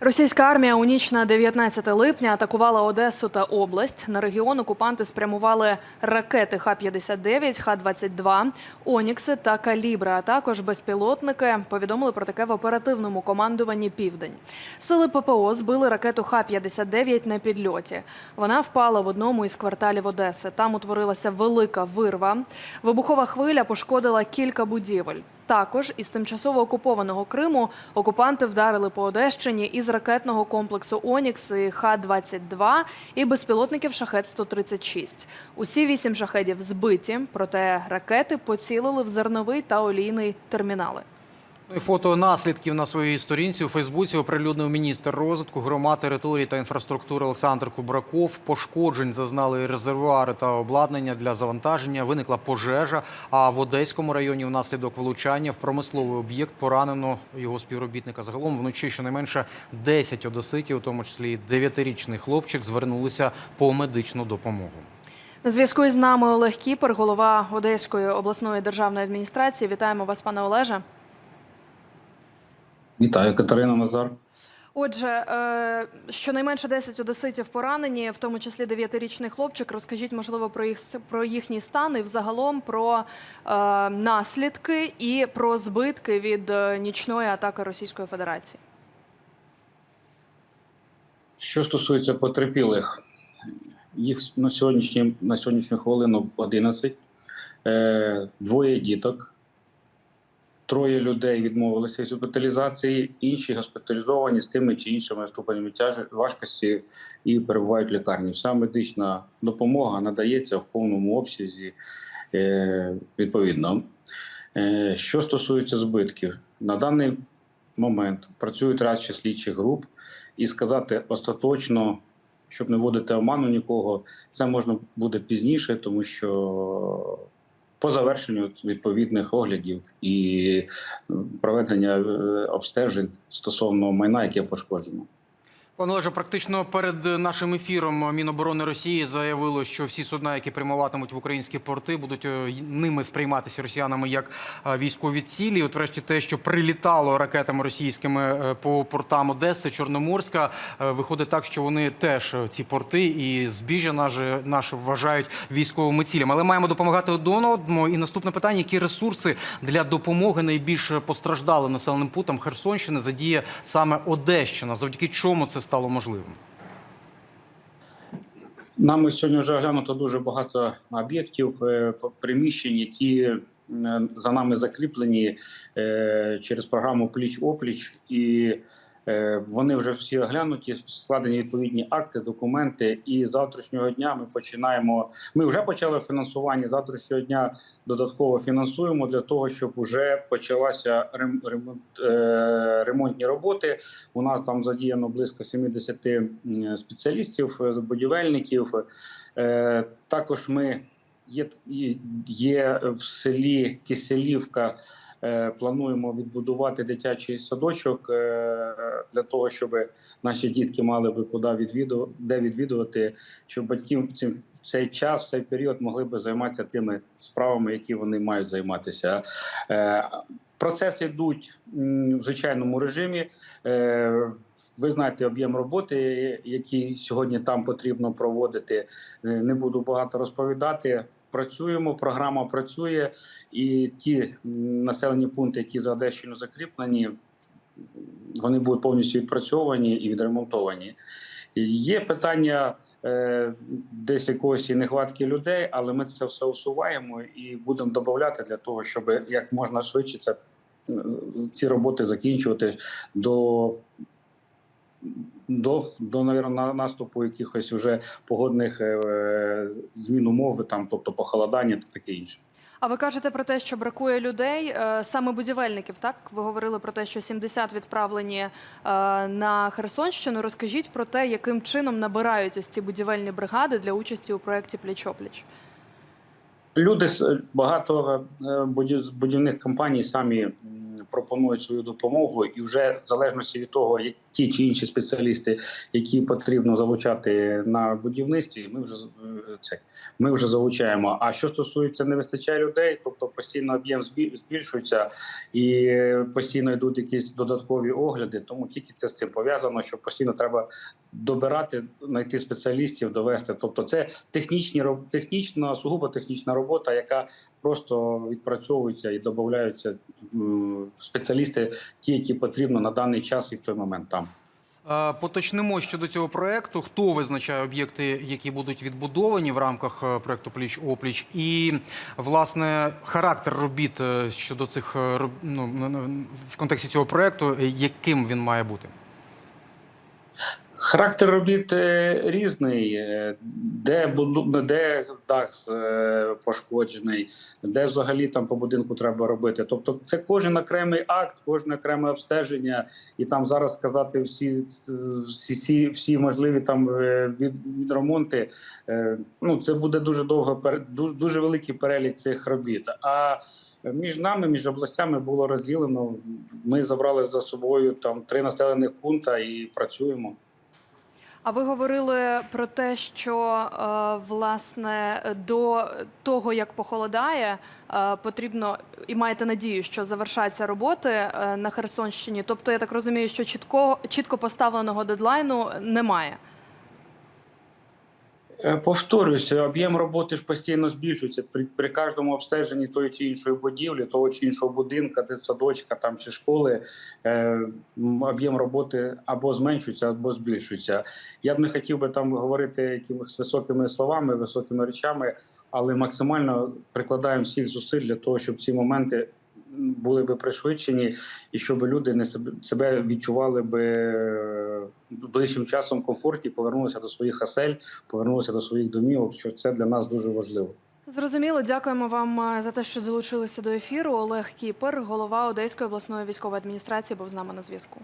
Російська армія у ніч на 19 липня атакувала Одесу та область. На регіон окупанти спрямували ракети Х-59, Х-22, Онікси та Калібри, а також безпілотники. Повідомили про таке в оперативному командуванні Південь. Сили ППО збили ракету Х-59 на підльоті. Вона впала в одному із кварталів Одеси. Там утворилася велика вирва. Вибухова хвиля пошкодила кілька будівель. Також із тимчасово окупованого Криму окупанти вдарили по Одещині із ракетного комплексу Онікс і Х-22 і безпілотників Шахет-136. Усі вісім шахедів збиті, проте ракети поцілили в зерновий та олійний термінали. Ну Фото наслідків на своїй сторінці у Фейсбуці оприлюднив міністр розвитку громад, території та інфраструктури Олександр Кубраков. Пошкоджень зазнали резервуари та обладнання для завантаження. Виникла пожежа. А в Одеському районі внаслідок влучання в промисловий об'єкт поранено його співробітника. Загалом вночі щонайменше 10 одеситів, у тому числі 9-річний хлопчик, звернулися по медичну допомогу. На зв'язку із нами Олег Кіпер, голова Одеської обласної державної адміністрації. Вітаємо вас, пане Олеже. Вітаю, Катерина Назар. Отже, е, щонайменше 10 одеситів поранені, в тому числі 9-річний хлопчик. Розкажіть, можливо, про їх про їхній стан і взагалом про е, наслідки і про збитки від е, нічної атаки Російської Федерації. Що стосується потерпілих, їх на сьогоднішній на сьогоднішню хвилину 11, е, двоє діток, троє людей відмовилися від госпіталізації, інші госпіталізовані з тими чи іншими ступенями важкості і перебувають в лікарні. Вся медична допомога надається в повному обсязі е, відповідно. Е, Що стосується збитків, на даний момент працюють ще слідчих груп, і сказати остаточно, щоб не вводити оману нікого, це можна буде пізніше, тому що по завершенню відповідних оглядів і проведення е, обстежень стосовно майна, яке пошкоджено. Пане Олеже, практично перед нашим ефіром Міноборони Росії заявило, що всі судна, які прямуватимуть в українські порти, будуть е, ними сприйматися росіянами як е, військові цілі. От врешті те, що прилітало ракетами російськими е, по портам Одеси, Чорноморська, виходить так, що вони теж ці порти і збіжжя наше, наше вважають військовими цілями. Але маємо допомагати один одному. І наступне питання: які ресурси для допомоги найбільш постраждалим населеним путам Херсонщини задіє саме Одещина? Завдяки чому це стало можливим? Нами сьогодні вже оглянуто дуже багато об'єктів, е, приміщень, які е, за нами закріплені е, через програму Пліч опліч, і вони вже всі оглянуті, складені відповідні акти, документи. І завтрашнього дня ми починаємо. Ми вже почали фінансування. Завтрашнього дня додатково фінансуємо для того, щоб вже почалася ремонт, е, ремонтні роботи. У нас там задіяно близько 70 спеціалістів, е, будівельників. Е, Також ми є- є в селі Киселівка. Е, Плануємо відбудувати дитячий садочок е, для того, щоб наші дітки мали би куди відвідувати, де відвідувати, щоб батьки в цим- цей час, в цей період могли би займатися тими справами, які вони мають займатися. Е, Процеси йдуть в звичайному режимі. Ви знаєте об'єм роботи, який сьогодні там потрібно проводити. Не буду багато розповідати. Працюємо, програма працює, і ті населені пункти, які за Одещину закріплені, вони будуть повністю відпрацьовані і відремонтовані. Є питання е, десь якоїсь і нехватки людей, але ми це все усуваємо і будемо додати для того, щоб як можна швидше це ці роботи закінчувати до. До, до наверное, наступу якихось вже погодних е, змін умови, там, тобто похолодання та таке інше. А ви кажете про те, що бракує людей, е, саме будівельників. Так ви говорили про те, що 70 відправлені е, на Херсонщину. Розкажіть про те, яким чином набирають ось ці будівельні бригади для участі у проєкті Пліч-опліч. Люди з- багато е, будівних компаній самі пропонують свою допомогу, і вже в залежності від того, ті чи інші спеціалісти, які потрібно залучати на будівництві, ми вже е, це ми вже залучаємо. А що стосується не вистачає людей, тобто постійно об'єм збі- збільшується і постійно йдуть якісь додаткові огляди, тому тільки це з цим пов'язано, що постійно треба добирати, знайти спеціалістів, довести. Тобто, це технічні технічна, сугубо технічна робота, яка просто відпрацьовується і додаються спеціалісти, ті, які потрібно на даний час і в той момент там. Е, Поточнимо щодо цього проекту. Хто визначає об'єкти, які будуть відбудовані в рамках е, проекту Пліч опліч, і власне характер робіт е, щодо цих ну, в контексті цього проекту, яким він має бути? Характер робіт е, різний, е, де буду- де дах е, пошкоджений, де взагалі там по будинку треба робити. Тобто, це кожен окремий акт, кожне окреме обстеження, і там зараз сказати всі всі, всі, можливі там від, відремонти. Ну це буде дуже довго дуже великий перелік цих робіт. А між нами, між областями було розділено. Ми забрали за собою там три населених пункти і працюємо. А ви говорили про те, що е, власне до того, як похолодає, е, потрібно і маєте надію, що завершаться роботи е, на Херсонщині. Тобто, я так розумію, що чітко чітко поставленого дедлайну немає. Е, Повторюся, об'єм роботи ж постійно збільшується при, при кожному обстеженні тої чи іншої будівлі, того чи іншого будинка, дитсадочка там чи школи. Е, об'єм роботи або зменшується, або збільшується. Я б не хотів би там говорити якимись високими словами, високими речами, але максимально прикладаємо всіх зусиль для того, щоб ці моменти були би пришвидшені, і щоб люди не себе, себе відчували би е, ближчим часом комфорті, повернулися до своїх осель, повернулися до своїх домівок. Що це для нас дуже важливо. Зрозуміло, дякуємо вам е, за те, що долучилися до ефіру. Олег Кіпер, голова Одеської обласної військової адміністрації, був з нами на зв'язку.